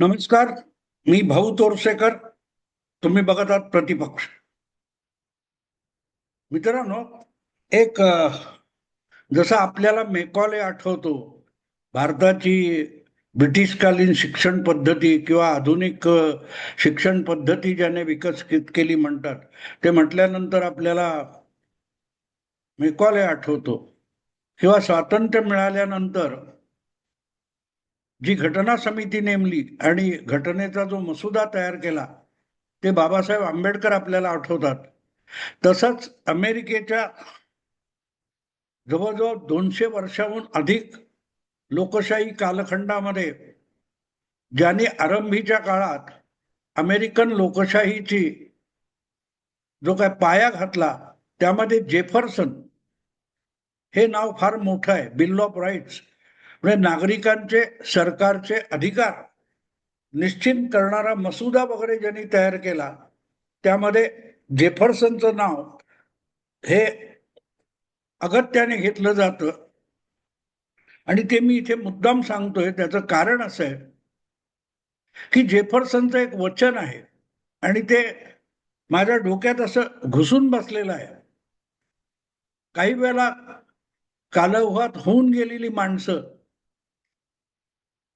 नमस्कार मी भाऊ तोरसेकर. तुम्ही बघत आहात प्रतिपक्ष. मित्रांनो एक जसं आपल्याला मेकॉले आठवतो भारताची ब्रिटिशकालीन शिक्षण पद्धती किंवा आधुनिक शिक्षण पद्धती ज्याने विकसित केली म्हणतात ते म्हटल्यानंतर आपल्याला मेकॉले आठवतो. किंवा स्वातंत्र्य मिळाल्यानंतर जी घटना समिती नेमली आणि घटनेचा जो मसुदा तयार केला ते बाबासाहेब आंबेडकर आपल्याला आठवतात. तसंच अमेरिकेच्या जवळजवळ दोनशे वर्षाहून अधिक लोकशाही कालखंडामध्ये ज्यांनी आरंभीच्या काळात अमेरिकन लोकशाहीची जो काय पाया घातला त्यामध्ये जेफरसन हे नाव फार मोठं आहे बिल ऑफ राईट्स म्हणजे नागरिकांचे सरकारचे अधिकार निश्चित करणारा मसुदा वगैरे ज्यांनी तयार केला त्यामध्ये जेफरसनचं नाव हे अगत्याने घेतलं जातं. आणि ते मी इथे मुद्दाम सांगतोय त्याचं कारण असं आहे की जेफरसनचं एक वचन आहे आणि ते माझ्या डोक्यात असं घुसून बसलेलं आहे. काही वेळेला कालौहात होऊन गेलेली माणसं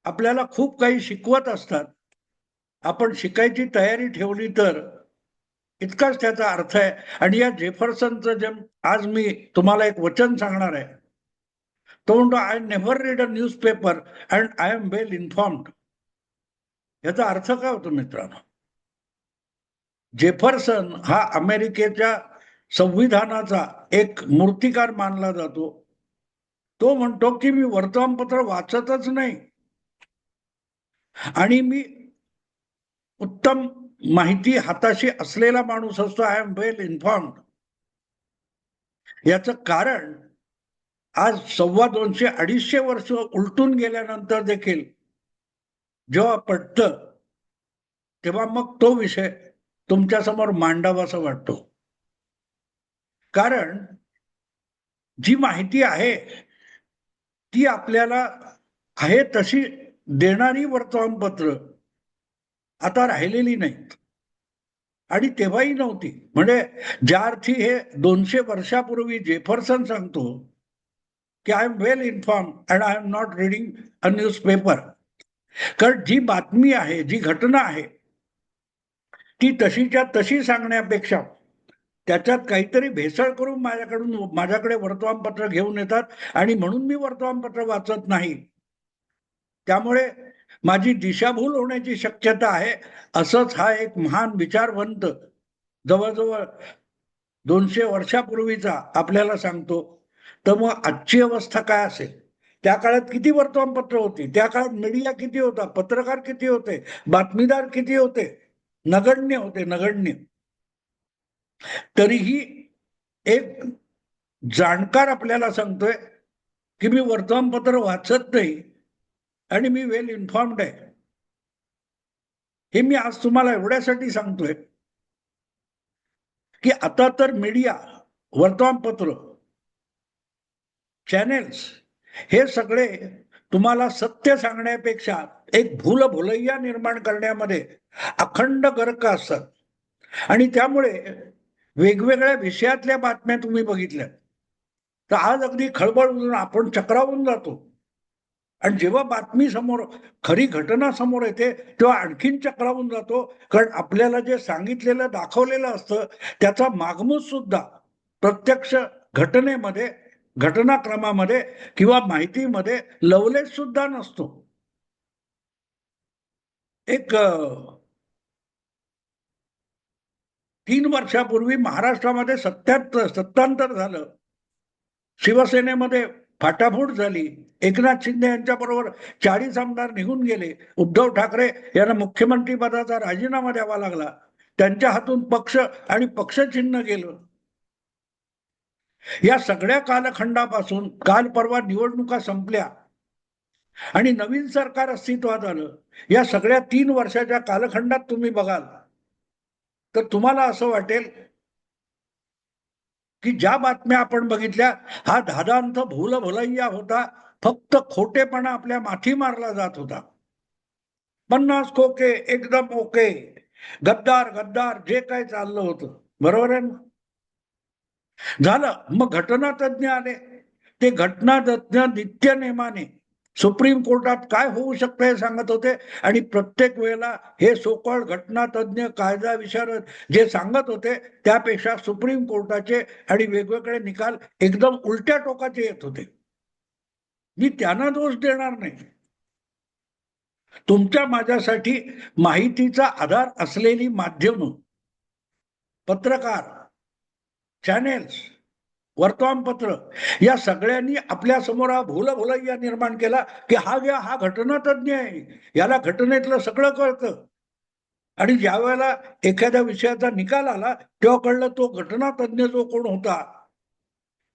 आपल्याला खूप काही शिकवत असतात. आपण शिकायची तयारी ठेवली तर इतकाच त्याचा अर्थ आहे. आणि या जेफरसनचं जे आज मी तुम्हाला एक वचन सांगणार आहे. तो म्हणतो I never read a newspaper and I'm well informed याचा अर्थ काय होतो मित्रांनो? जेफरसन हा अमेरिकेच्या संविधानाचा एक मूर्तिकार मानला जातो. तो म्हणतो की मी वर्तमानपत्र वाचतच नाही. आणि मी उत्तम माहिती हाताशी असलेला माणूस असतो. आय एम वेल इन्फॉर्म्ड याच कारण आज सव्वा दोनशे अडीचशे वर्ष उलटून गेल्यानंतर देखील जेव्हा पडतं तेव्हा मग तो विषय तुमच्यासमोर मांडावासा वाटतो. कारण जी माहिती आहे ती आपल्याला आहे तशी देणारी वर्तमानपत्र आता राहिलेली नाहीत. आणि तेव्हाही नव्हती. म्हणजे ज्या अर्थी हे दोनशे वर्षापूर्वी जेफरसन सांगतो की I'm well inform and I'm not reading a newspaper कारण जी बातमी आहे जी घटना आहे ती तशीच्या तशी सांगण्यापेक्षा त्याच्यात काहीतरी भेसळ करून माझ्याकडून माझ्याकडे वर्तमानपत्र घेऊन येतात. आणि म्हणून मी वर्तमानपत्र वाचत नाही. त्यामुळे माझी दिशाभूल होण्याची शक्यता आहे. असंच हा एक महान विचारवंत जवळजवळ दोनशे वर्षापूर्वीचा आपल्याला सांगतो. तर मग आजची अवस्था काय असेल? त्या काळात किती वर्तमानपत्र होती? त्या काळात मीडिया किती होता? पत्रकार किती होते? बातमीदार किती होते? नगण्य होते नगण्य. तरीही एक जाणकार आपल्याला सांगतोय की मी वर्तमानपत्र वाचत नाही. आणि मी वेल इन्फॉर्म्ड आहे. हे मी आज तुम्हाला एवढ्यासाठी सांगतोय की आता तर मीडिया वर्तमानपत्र चॅनेल्स हे सगळे तुम्हाला सत्य सांगण्यापेक्षा एक भूल भुलैया निर्माण करण्यामध्ये अखंड गर्क असतात. आणि त्यामुळे वेगवेगळ्या विषयातल्या बातम्या तुम्ही बघितल्या. तर आज अगदी खळबळ उजून आपण चक्रावून जातो. आणि जेव्हा बातमी समोर खरी घटना समोर येते तेव्हा आणखीन चक्रावून जातो. कारण आपल्याला जे सांगितलेलं दाखवलेलं असतं त्याचा मागमूस सुद्धा प्रत्यक्ष घटनेमध्ये घटनाक्रमामध्ये किंवा माहितीमध्ये लवलेस सुद्धा नसतो. एक तीन वर्षापूर्वी महाराष्ट्रामध्ये सत्यात सत्तांतर झालं. शिवसेनेमध्ये फाटाफूट झाली. एकनाथ शिंदे यांच्या बरोबर चाळीस आमदार निघून गेले. उद्धव ठाकरे यांना मुख्यमंत्री पदाचा राजीनामा द्यावा लागला. त्यांच्या हातून पक्ष आणि पक्षचिन्ह गेलं. या सगळ्या कालखंडापासून काल परवा निवडणुका संपल्या. आणि नवीन सरकार अस्तित्वात आलं. या सगळ्या तीन वर्षाच्या कालखंडात तुम्ही बघाल. तर तुम्हाला असं वाटेल की ज्या बातम्या आपण बघितल्या हा धादांत भूल भुलैया होता. फक्त खोटेपणा आपल्या माथी मारला जात होता. पन्नास खोके एकदम ओके. गद्दार गद्दार जे काय चाललं होतं. बरोबर आहे ना? झालं. मग घटना तज्ज्ञ आले. ते घटना तज्ज्ञ नित्य नेमाने सुप्रीम कोर्टात काय होऊ शकतं हे सांगत होते. आणि प्रत्येक वेळेला हे सोकळ घटना तज्ज्ञ कायदा विशारद जे सांगत होते त्यापेक्षा सुप्रीम कोर्टाचे आणि वेगवेगळे निकाल एकदम उलट्या टोकाचे येत होते. मी त्यांना दोष देणार नाही. तुमच्या माझ्यासाठी माहितीचा आधार असलेली माध्यम पत्रकार चॅनेल्स वर्तमानपत्र. या सगळ्यांनी आपल्यासमोर हा भूल भुलैया निर्माण केला की हा व्या हा घटनातज्ञ आहे. याला घटनेतलं सगळं कळतं. आणि ज्या वेळेला एखाद्या विषयाचा निकाल आला तेव्हा कळलं तो घटनातज्ञ जो कोण होता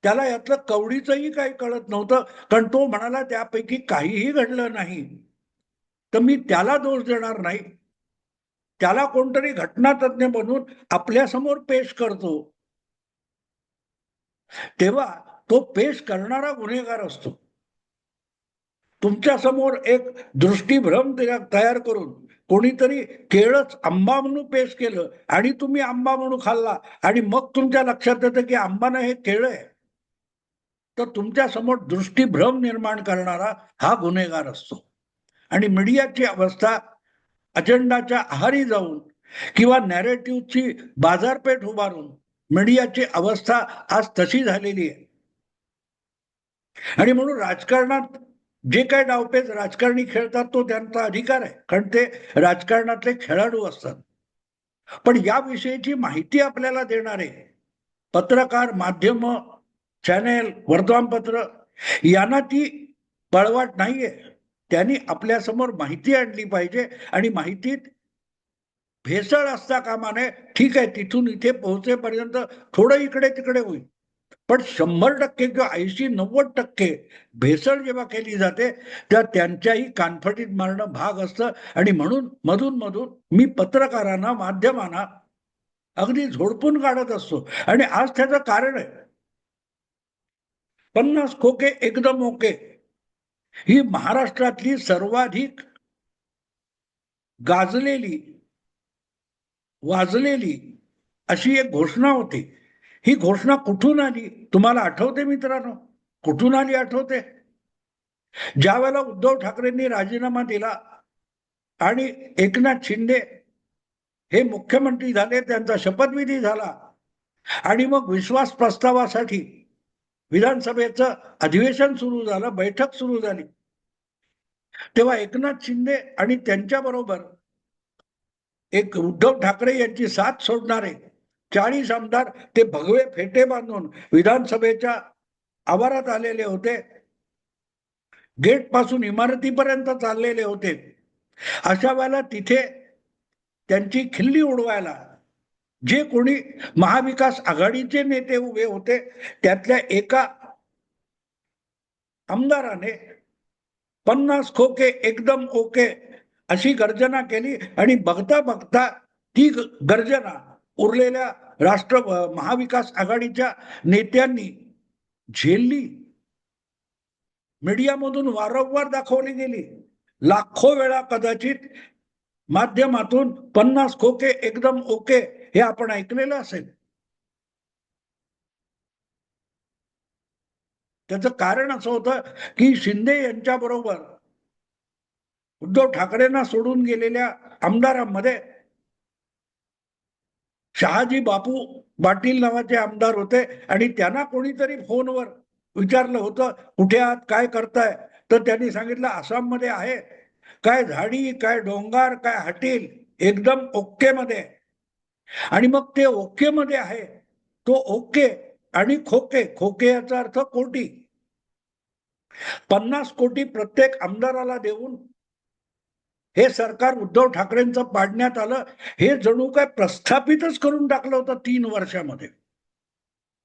त्याला यातलं कवडीचंही काही कळत नव्हतं. कारण तो म्हणाला त्यापैकी काहीही घडलं नाही. तर मी त्याला दोष देणार नाही. त्याला कोणतरी घटनातज्ञ बनवून आपल्यासमोर पेश करतो. तेव्हा तो पेश करणारा गुन्हेगार असतो. तुमच्यासमोर एक दृष्टीभ्रम तयार करून कोणीतरी केळच आंबा म्हणून पेश केलं आणि तुम्ही आंबा म्हणून खाल्ला आणि मग तुमच्या लक्षात येतं की आंबानं हे केळ आहे. तर तुमच्यासमोर दृष्टीभ्रम निर्माण करणारा हा गुन्हेगार असतो. आणि मीडियाची अवस्था अजेंडाच्या आहारी जाऊन किंवा नॅरेटिव्हची बाजारपेठ उभारून मीडियाची अवस्था आज तशी झालेली आहे. आणि म्हणून राजकारणात जे काय डावपेच राजकारणी खेळतात तो त्यांचा अधिकार आहे. कारण ते राजकारणातले खेळाडू असतात. पण याविषयीची माहिती आपल्याला देणारे पत्रकार माध्यम चॅनेल वर्तमानपत्र यांना ती बळवाट नाहीये. त्यांनी आपल्यासमोर माहिती आणली पाहिजे. आणि माहितीत भेसळ असता कामा नये. ठीक आहे तिथून इथे पोहोचेपर्यंत थोडं इकडे तिकडे होईल. पण शंभर टक्के किंवा ऐंशी नव्वद टक्के भेसळ जेव्हा केली जाते तेव्हा त्यांच्याही कानफटीत मारणं भाग असतं. आणि म्हणून मधून मधून मी पत्रकारांना माध्यमांना अगदी झोडपून काढत असतो. आणि आज त्याचं कारण आहे. पन्नास खोके एकदम ओके. ही महाराष्ट्रातली सर्वाधिक गाजलेली वाजलेली अशी एक घोषणा होती. ही घोषणा कुठून आली? तुम्हाला आठवते मित्रांनो? कुठून आली आठवते? ज्या वेळेला उद्धव ठाकरेंनी राजीनामा दिला आणि एकनाथ शिंदे हे मुख्यमंत्री झाले त्यांचा शपथविधी झाला आणि मग विश्वास प्रस्तावासाठी विधानसभेचं अधिवेशन सुरू झालं बैठक सुरू झाली. तेव्हा एकनाथ शिंदे आणि त्यांच्याबरोबर एक उद्धव ठाकरे यांची साथ सोडणारे चाळीस आमदार ते भगवे फेटे बांधून विधानसभेच्या आवारात आलेले होते. गेटपासून इमारतीपर्यंत चाललेले होते. अशा वेळेला तिथे त्यांची खिल्ली उडवायला जे कोणी महाविकास आघाडीचे नेते उभे होते त्यातल्या एका आमदाराने पन्नास खोके एकदम ओके अशी गर्जना केली आणि बघता बघता ती गर्जना उरलेल्या राष्ट्र महाविकास आघाडीच्या नेत्यांनी झेलली. मीडियामधून वारंवार दाखवली गेली. लाखो वेळा कदाचित माध्यमातून पन्नास खोके एकदम ओके हे आपण ऐकलेलं असेल. त्याचं कारण असं होतं की शिंदे यांच्या बरोबर उद्धव ठाकरेंना सोडून गेलेल्या आमदारांमध्ये शहाजी बापू पाटील नावाचे आमदार होते आणि त्यांना कोणीतरी फोनवर विचारलं होतं कुठे आहात? काय करताय? तर त्यांनी सांगितलं आसाममध्ये आहे. काय झाडी काय डोंगर काय हटील एकदम ओके मध्ये. आणि मग ते ओके मध्ये आहे. तो ओके आणि खोके खोके याचा अर्थ कोटी. पन्नास कोटी प्रत्येक आमदाराला देऊन हे सरकार उद्धव ठाकरेंचं पाडण्यात आलं हे जणू काय प्रस्थापितच करून टाकलं होतं तीन वर्षामध्ये.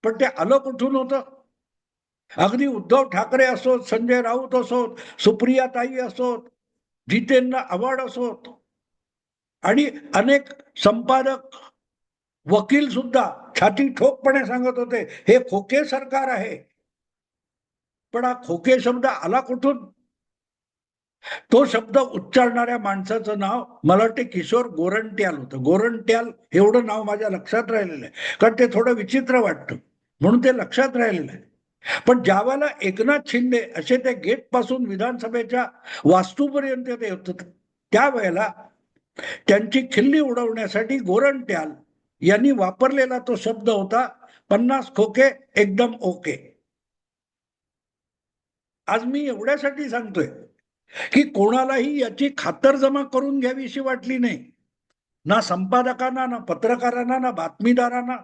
पण ते आलं कुठून होतं? अगदी उद्धव ठाकरे असोत संजय राऊत असोत सुप्रिया ताई असोत जितेंद्र आव्हाड असोत आणि अनेक संपादक वकील सुद्धा छाती ठोकपणे सांगत होते हे खोके सरकार आहे. पण हा खोके शब्द आला कुठून? तो शब्द उच्चारणाऱ्या माणसाचं नाव मला वाटते किशोर गोरंट्याल होतं. गोरंट्याल एवढं नाव माझ्या लक्षात राहिलेलं आहे. कारण ते थोडं विचित्र वाटतं. म्हणून ते लक्षात राहिलेलं आहे. पण ज्यावेळेला एकनाथ शिंदे असे ते गेटपासून विधानसभेच्या वास्तूपर्यंत ते होत त्यावेळेला त्यांची खिल्ली उडवण्यासाठी गोरंट्याल यांनी वापरलेला तो शब्द होता पन्नास खोके एकदम ओके. आज मी एवढ्यासाठी सांगतोय. की कोणालाही याची खातरजमा करून घ्यावीशी वाटली नाही. ना संपादकांना ना पत्रकारांना ना बातमीदारांना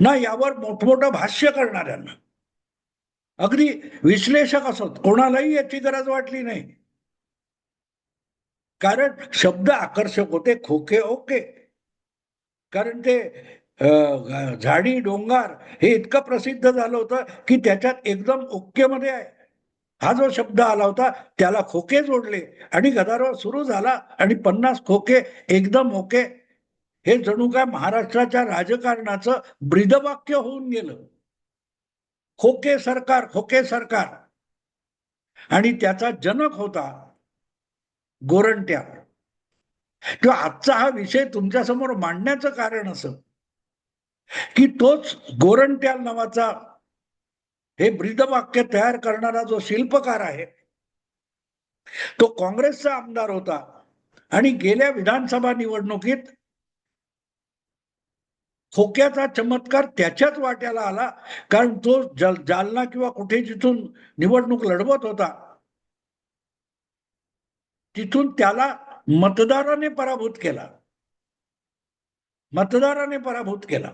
ना यावर मोठमोठं भाष्य करणाऱ्यांना. अगदी विश्लेषक असत कोणालाही याची गरज वाटली नाही. कारण शब्द आकर्षक होते खोके ओके. कारण ते झाडी डोंगर हे इतकं प्रसिद्ध झालं होतं की त्याच्यात एकदम ओके मध्ये आहे. हा जो शब्द आला होता त्याला खोके जोडले. आणि गदारोळ सुरू झाला आणि पन्नास खोके एकदम ओके हे जणू काय महाराष्ट्राच्या राजकारणाचं ब्रीदवाक्य होऊन गेलं. खोके सरकार खोके सरकार. आणि त्याचा जनक होता गोरंट्या. किंवा आजचा हा विषय तुमच्यासमोर मांडण्याचं कारण असं की तोच गोरंट्याल नावाचा हे ब्रीदवाक्य तयार करणारा जो शिल्पकार आहे तो काँग्रेसचा आमदार होता आणि गेल्या विधानसभा निवडणुकीत खोक्याचा चमत्कार त्याच्याच वाट्याला आला कारण तो जल जालना किंवा कुठे जिथून निवडणूक लढवत होता तिथून त्याला मतदाराने पराभूत केला. मतदाराने पराभूत केला.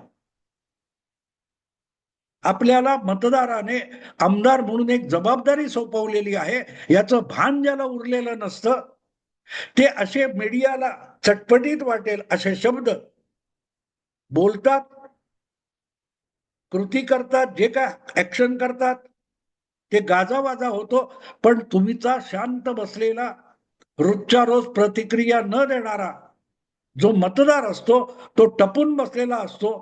आपल्याला मतदाराने आमदार म्हणून एक जबाबदारी सोपवलेली आहे. याचं भान ज्याला उरलेलं नसतं ते असे मीडियाला चटपटीत वाटेल असे शब्द बोलतात कृती करतात जे काय ऍक्शन करतात ते गाजावाजा होतो. पण तुम्हीचा शांत बसलेला रोजच्या रोज प्रतिक्रिया न देणारा जो मतदार असतो तो टपून बसलेला असतो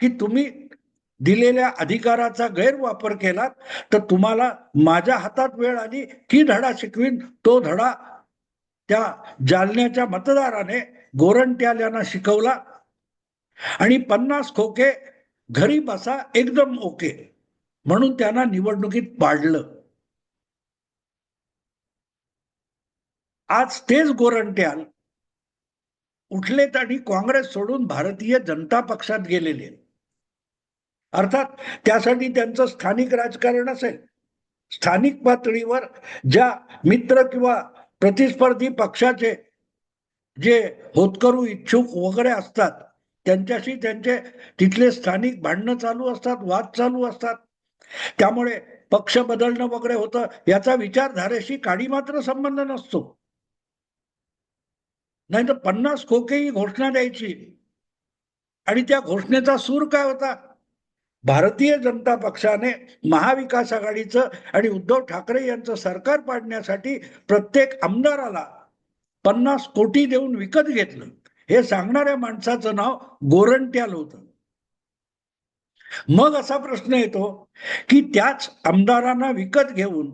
की तुम्ही दिलेल्या अधिकाराचा गैरवापर केलात तर तुम्हाला माझ्या हातात वेळ आली की धडा शिकवीन तो धडा त्या जालन्याच्या मतदाराने गोरंट्याल यांना शिकवला. आणि पन्नास खोके घरी बसा एकदम ओके. म्हणून त्यांना निवडणुकीत पाडलं. आज तेच गोरंट्याल उठलेत आणि काँग्रेस सोडून भारतीय जनता पक्षात गेलेले आहेत. अर्थात त्यासाठी त्यांचं स्थानिक राजकारण असेल. स्थानिक पातळीवर ज्या मित्र किंवा प्रतिस्पर्धी पक्षाचे जे होतकरू इच्छुक वगैरे असतात त्यांच्याशी त्यांचे तिथले स्थानिक भांडणं चालू असतात वाद चालू असतात. त्यामुळे पक्ष बदलणं वगैरे होतं याचा विचारधारेशी काडी मात्र संबंध नसतो. नाही तर पन्नास खोके ही घोषणा द्यायची. आणि त्या घोषणेचा सूर काय होता? भारतीय जनता पक्षाने महाविकास आघाडीचं आणि उद्धव ठाकरे यांचं सरकार पाडण्यासाठी प्रत्येक आमदाराला पन्नास कोटी देऊन विकत घेतलं. हे सांगणाऱ्या माणसाचं नाव गोरंट्याल होतं. मग असा प्रश्न येतो की त्याच आमदारांना विकत घेऊन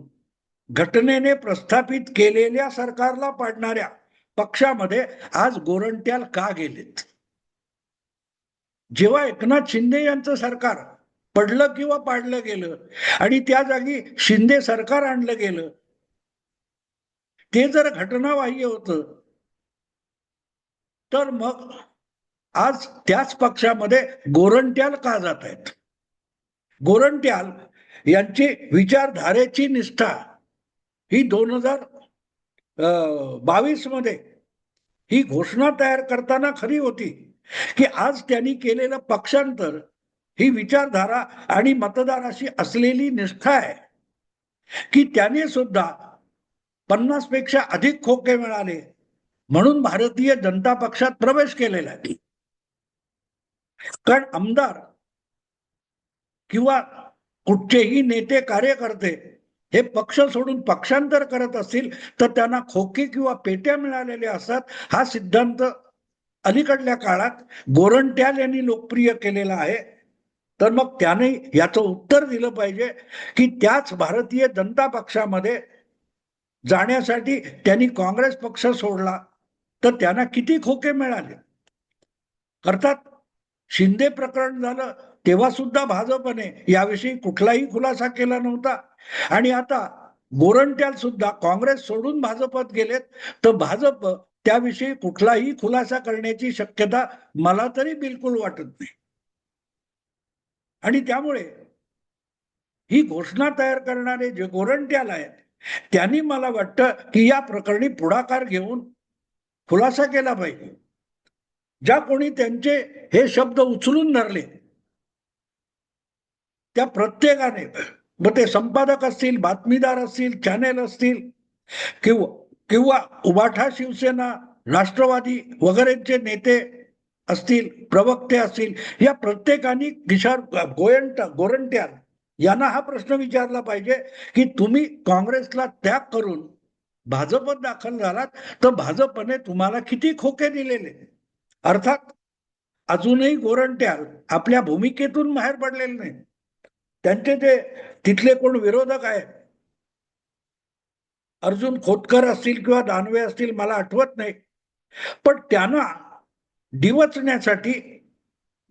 घटनेने प्रस्थापित केलेल्या सरकारला पाडणाऱ्या पक्षामध्ये आज गोरंट्याल का गेलेत? जेव्हा एकनाथ शिंदे यांचं सरकार पडलं किंवा पाडलं गेलं आणि त्या जागी शिंदे सरकार आणलं गेलं ते जर घटनाबाह्य होतं तर मग आज त्याच पक्षामध्ये गोरंट्याल का जात आहेत? गोरंट्याल यांची विचारधारेची निष्ठा ही दोन हजार बावीसमध्ये ही घोषणा तयार करताना खरी होती की आज त्यांनी केलेलं पक्षांतर ही विचारधारा आणि मतदाराशी असलेली निष्ठा आहे. की त्याने सुद्धा पन्नासपेक्षा अधिक खोके मिळाले म्हणून भारतीय जनता पक्षात प्रवेश केलेला आहे. कारण आमदार किंवा कुठचेही नेते कार्यकर्ते हे पक्ष सोडून पक्षांतर करत असतील तर त्यांना खोके किंवा पेट्या मिळालेल्या असतात हा सिद्धांत अलीकडल्या काळात गोरंट्याल यांनी लोकप्रिय केलेला आहे. तर मग त्याने याचं उत्तर दिलं पाहिजे की त्याच भारतीय जनता पक्षामध्ये जाण्यासाठी त्यांनी काँग्रेस पक्ष सोडला तर त्यांना किती खोके मिळाले? अर्थात शिंदे प्रकरण झालं तेव्हा सुद्धा भाजपने याविषयी कुठलाही खुलासा केला नव्हता. आणि आता गोरंट्याल सुद्धा काँग्रेस सोडून भाजपात गेलेत तर भाजप त्याविषयी कुठलाही खुलासा करण्याची शक्यता मला तरी बिलकुल वाटत नाही. आणि त्यामुळे ही घोषणा तयार करणारे जे गोरंट्याल आहेत त्यांनी मला वाटतं की या प्रकरणी पुढाकार घेऊन खुलासा केला पाहिजे. ज्या कोणी त्यांचे हे शब्द उचलून धरले त्या प्रत्येकाने मग ते संपादक असतील बातमीदार असतील चॅनेल असतील किंवा किंवा उबाठा शिवसेना राष्ट्रवादी वगैरेचे नेते असतील प्रवक्ते असतील या प्रत्येकाने किशोर गोयंट गोरंट्याल यांना हा प्रश्न विचारला पाहिजे की तुम्ही काँग्रेसला त्याग करून भाजपत दाखल झालात तर भाजपने तुम्हाला किती खोके दिलेले? अर्थात अजूनही गोरंट्याल आपल्या भूमिकेतून बाहेर पडलेले नाही. त्यांचे जे तिथले कोण विरोधक आहेत? अर्जुन खोतकर असतील किंवा दानवे असतील मला आठवत नाही. पण त्यांना डिवचण्यासाठी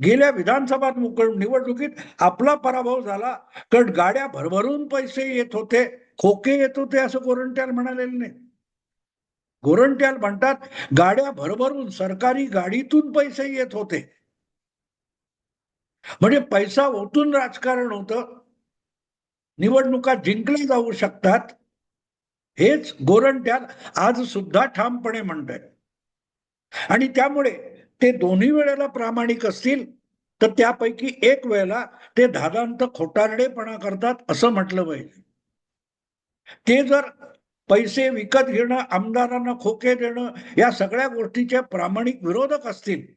गेल्या विधानसभा निवडणुकीत आपला पराभव झाला. कारण गाड्या भरभरून पैसे येत होते. खोके येत होते असं गोरंट्याल म्हणालेले नाही. गोरंट्याल म्हणतात गाड्या भरभरून सरकारी गाडीतून पैसे येत होते. म्हणजे पैसा ओतून राजकारण होतं. निवडणुका जिंकल्या जाऊ शकतात. हेच गोरंट्याल आज सुद्धा ठामपणे म्हणत आणि त्यामुळे ते दोन्ही वेळेला प्रामाणिक असतील तर त्यापैकी एक वेळेला ते धादांत खोटारडेपणा करतात असं म्हटलं पाहिजे. ते जर पैसे विकत घेणं आमदारांना खोके देणं या सगळ्या गोष्टीचे प्रामाणिक विरोधक असतील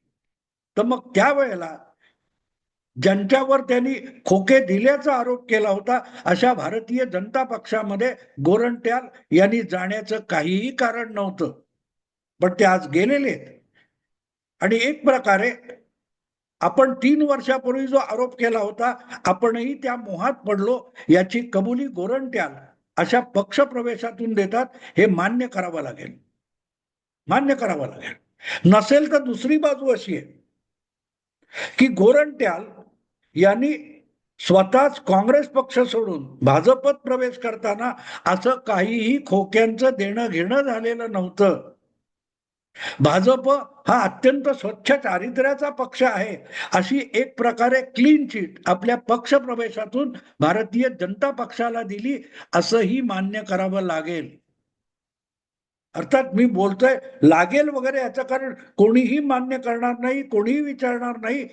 तर मग त्यावेळेला ज्यांच्यावर त्यांनी खोके दिल्याचा आरोप केला होता अशा भारतीय जनता पक्षामध्ये गोरंट्याल यांनी जाण्याचं काहीही कारण नव्हतं. पण ते आज गेलेले आहेत. आणि एक प्रकारे आपण तीन वर्षापूर्वी जो आरोप केला होता आपणही त्या मोहात पडलो याची कबुली गोरंट्याल अशा पक्ष प्रवेशातून देतात हे मान्य करावं लागेल. मान्य करावं लागेल. नसेल तर दुसरी बाजू अशी आहे की गोरंट्याल यांनी स्वतःच काँग्रेस पक्ष सोडून भाजपत प्रवेश करताना असं काहीही खोक्यांचं देणं घेणं झालेलं नव्हतं. भाजप हा अत्यंत स्वच्छ चारित्र्याचा पक्ष आहे. अशी एक प्रकारे क्लीन चिट आपल्या पक्ष प्रवेशातून भारतीय जनता पक्षाला दिली असंही मान्य करावं लागेल. अर्थात मी बोलतोय लागेल वगैरे याचं कारण कोणीही मान्य करणार नाही कोणीही विचारणार नाही.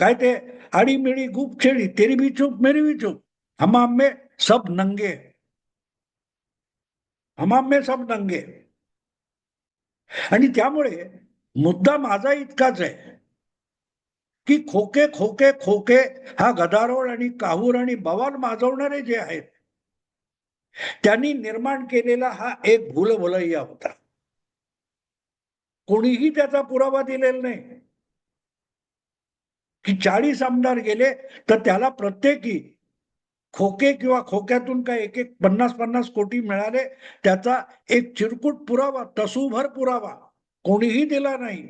काय ते? आडीमिडी गुप छेडी तेरी भी चूप मेरी भी चूप हमाम में सब नंगे. हमाम में सब नंगे. आणि त्यामुळे मुद्दा माझा इतकाच आहे की खोके खोके खोके हा गदारोळ आणि काहूर आणि बवाल माजवणारे जे आहेत त्यांनी निर्माण केलेला हा एक भूलभुलैया होता. कोणीही त्याचा पुरावा दिलेला नाही. की चाळीस आमदार गेले तर त्याला प्रत्येकी खोके किंवा खोक्यातून काय एक एक पन्नास पन्नास कोटी मिळाले त्याचा एक चिरकुट पुरावा तसूभर पुरावा कोणीही दिला नाही.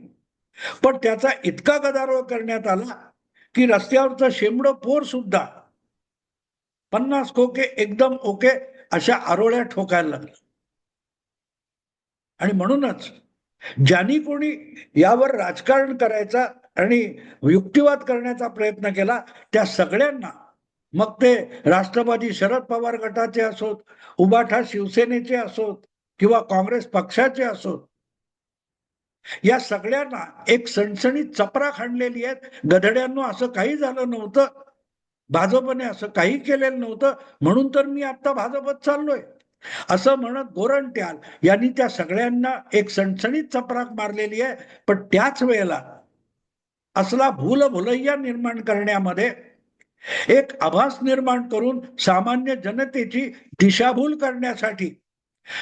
पण त्याचा इतका गदारोळ करण्यात आला की रस्त्यावरचं शेंबड पोर सुद्धा पन्नास खोके एकदम ओके अशा आरोळ्या ठोकायला लागल्या आणि म्हणूनच ज्यांनी कोणी यावर राजकारण करायचा आणि युक्तिवाद करण्याचा प्रयत्न केला त्या सगळ्यांना मग ते राष्ट्रवादी शरद पवार गटाचे असोत उबाठा शिवसेनेचे असोत किंवा काँग्रेस पक्षाचे असोत या सगळ्यांना एक सणसणीत चपरा खांडलेली आहेत. गधड्यांनो असं काही झालं नव्हतं. भाजपने असं काही केलेलं नव्हतं. म्हणून तर मी आता भाजपत चाललोय. असं म्हणत गोरंट्याल यांनी त्या सगळ्यांना एक सणसणीत चपराक मारलेली आहे. पण त्याच वेळेला असला भूल भुलैया निर्माण करण्यामध्ये एक आभास निर्माण करून सामान्य जनतेची दिशाभूल करण्यासाठी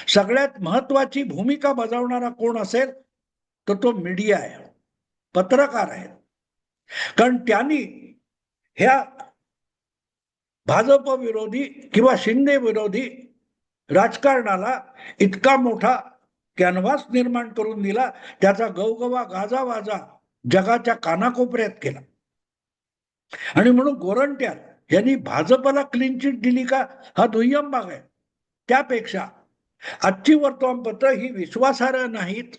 सगळ्यात महत्वाची भूमिका बजावणारा कोण असेल तर तो मीडिया आहे. पत्रकार आहे कारण त्यांनी ह्या भाजप विरोधी किंवा शिंदे विरोधी राजकारणाला इतका मोठा कॅनव्हास निर्माण करून दिला त्याचा गवगवा गाजावाजा जगाच्या कानाकोपऱ्यात केला. आणि म्हणून गोरंट्याल यांनी भाजपला क्लीन चिट दिली का? हा दुय्यम भाग आहे. त्यापेक्षा आजची वर्तमानपत्र ही विश्वासार्ह नाहीत.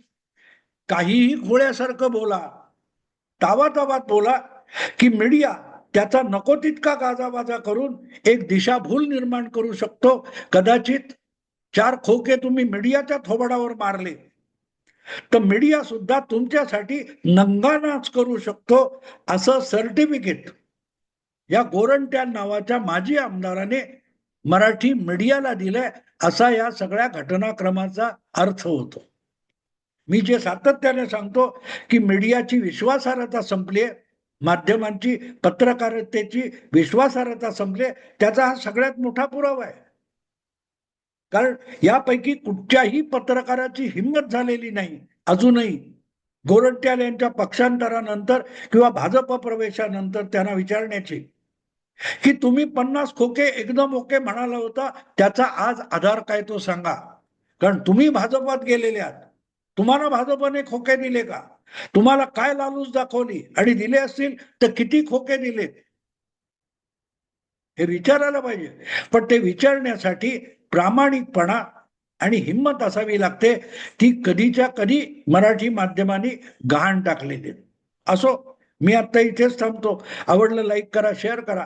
काहीही गोळ्यासारखं बोला. तावातावात बोला की मीडिया त्याचा नको तितका गाजावाजा करून एक दिशाभूल निर्माण करू शकतो. कदाचित चार खोके तुम्ही मीडियाच्या थोबडावर मारले. तर मीडिया सुद्धा तुमच्यासाठी नंगानाच करू शकतो. असं सर्टिफिकेट या गोरंट्या नावाच्या माजी आमदाराने मराठी मीडियाला दिलंय असा या सगळ्या घटनाक्रमाचा अर्थ होतो. मी जे सातत्याने सांगतो की मीडियाची विश्वासार्हता संपली आहे माध्यमांची पत्रकारितेची विश्वासार्हता संपली त्याचा हा सगळ्यात मोठा पुरावा आहे. कारण यापैकी कुठच्याही पत्रकाराची हिंमत झालेली नाही अजूनही. गोरंट्याल यांच्या पक्षांतरानंतर किंवा भाजप प्रवेशानंतर त्यांना विचारण्याची की तुम्ही पन्नास खोके एकदम ओके म्हणाला होता त्याचा आज आधार काय तो सांगा. कारण तुम्ही भाजपात गेलेले आहात. तुम्हाला भाजपने खोके दिले का? तुम्हाला काय लालूच दाखवली? आणि दिले असतील तर किती खोके दिले हे विचारायला पाहिजे. पण ते विचारण्यासाठी प्रामाणिकपणा आणि हिंमत असावी लागते. ती कधीच्या कधी मराठी माध्यमांनी गहाण टाकलेली. असो मी आता इथेच थांबतो. आवडलं लाईक करा शेअर करा.